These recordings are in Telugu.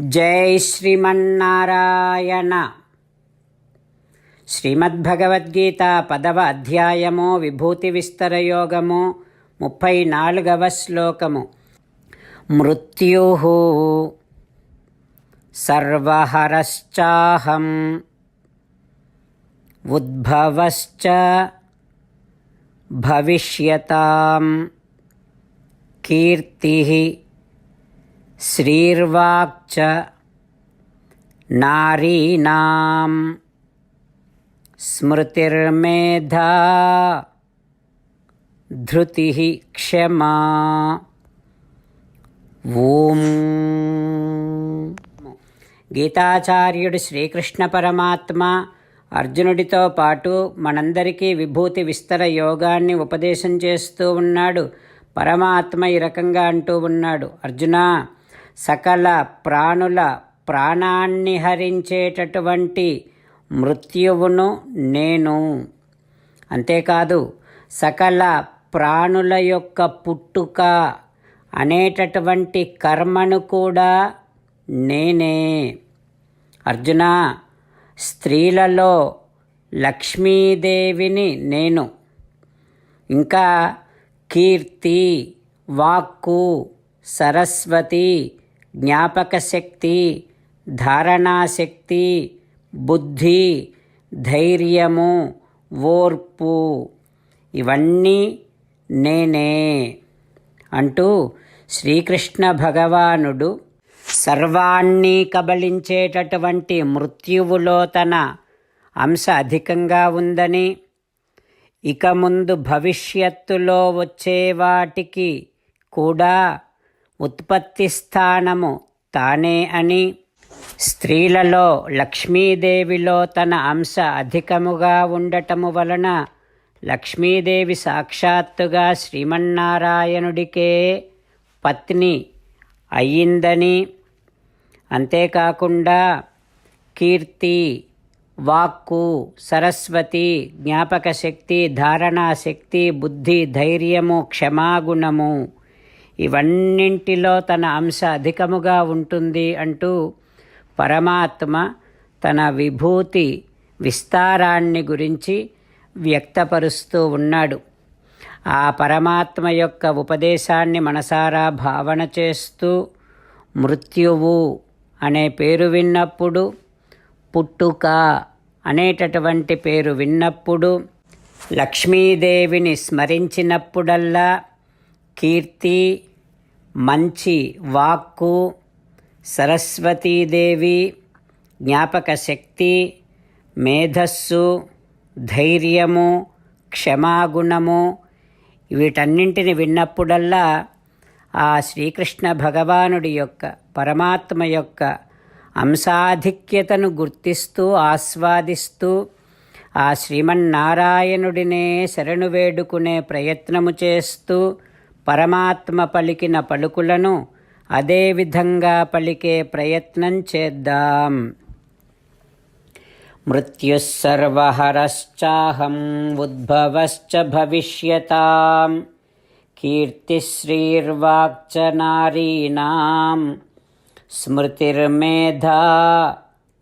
జై శ్రీమన్నారాయణ. శ్రీమద్భగవద్గీత పదవ అధ్యాయము విభూతి విస్తరయోగము ముప్పై నాలుగవ శ్లోకము. మృత్యు సర్వహరశ్చాహం ఉద్భవశ్చ భవిష్యతాం కీర్తి శ్రీర్వాక్చ నారీణాం స్మృతిర్మేధా ధృతి క్షమా ఓం గీతాచార్యుడు శ్రీకృష్ణ పరమాత్మ అర్జునుడితో పాటు మనందరికీ విభూతి విస్తర యోగాన్ని ఉపదేశం చేస్తూ ఉన్నాడు. పరమాత్మ ఈ రకంగా అంటూ ఉన్నాడు. అర్జున సకల ప్రాణుల ప్రాణాన్ని హరించేటటువంటి మృత్యువును నేను. అంతేకాదు సకల ప్రాణుల యొక్క పుట్టుక అనేటటువంటి కర్మను కూడా నేనే. అర్జున స్త్రీలలో లక్ష్మీదేవిని నేను. ఇంకా కీర్తి వాక్కు సరస్వతి జ్ఞాపక శక్తి ధారణాశక్తి బుద్ధి ధైర్యము ఓర్పు. ఇవన్నీ నేనే అంటూ శ్రీకృష్ణ భగవానుడు సర్వాన్ని కబలించేటటువంటి మృత్యువులో తన అంశ అధికంగా ఉందని ఇక ముందు భవిష్యత్తులో వచ్చే వాటికి కూడా ఉత్పత్తి స్థానము తానే అని. స్త్రీలలో లక్ష్మీదేవిలో తన అంశ అధికముగా ఉండటము వలన లక్ష్మీదేవి సాక్షాత్తుగా శ్రీమన్నారాయణుడికే పత్ని అయ్యిందని. అంతేకాకుండా కీర్తి వాక్కు సరస్వతి జ్ఞాపక శక్తి ధారణాశక్తి బుద్ధి ధైర్యము క్షమాగుణము ఇవన్నింటిలో తన అంశ అధికముగా ఉంటుంది అంటూ పరమాత్మ తన విభూతి విస్తారాన్ని గురించి వ్యక్తపరుస్తూ ఉన్నాడు. ఆ పరమాత్మ యొక్క ఉపదేశాన్ని మనసారా భావన చేస్తూ మృత్యువు అనే పేరు విన్నప్పుడు పుట్టుక అనేటటువంటి పేరు విన్నప్పుడు లక్ష్మీదేవిని స్మరించినప్పుడల్లా కీర్తి మంచి వాక్కు సరస్వతీదేవి జ్ఞాపక శక్తి మేధస్సు ధైర్యము క్షమాగుణము వీటన్నింటిని విన్నప్పుడల్లా ఆ శ్రీకృష్ణ భగవానుడి యొక్క పరమాత్మ యొక్క అంశాధిక్యతను గుర్తిస్తూ ఆస్వాదిస్తూ ఆ శ్రీమన్నారాయణుడినే శరణు వేడుకునే ప్రయత్నము చేస్తూ పరమాత్మ పలికిన పలుకులను అదేవిధంగా పలికే ప్రయత్నం చేద్దాం. మృత్యుస్సర్వహరశ్చాహం ఉద్భవశ్చ భవిష్యతాం. కీర్తిశ్రీర్వాక్చ నారీణాం స్మృతిర్మేధా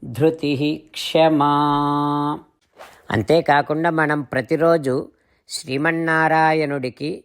ధృతి క్షమా. అంతేకాకుండా మనం ప్రతిరోజు శ్రీమన్నారాయణుడికి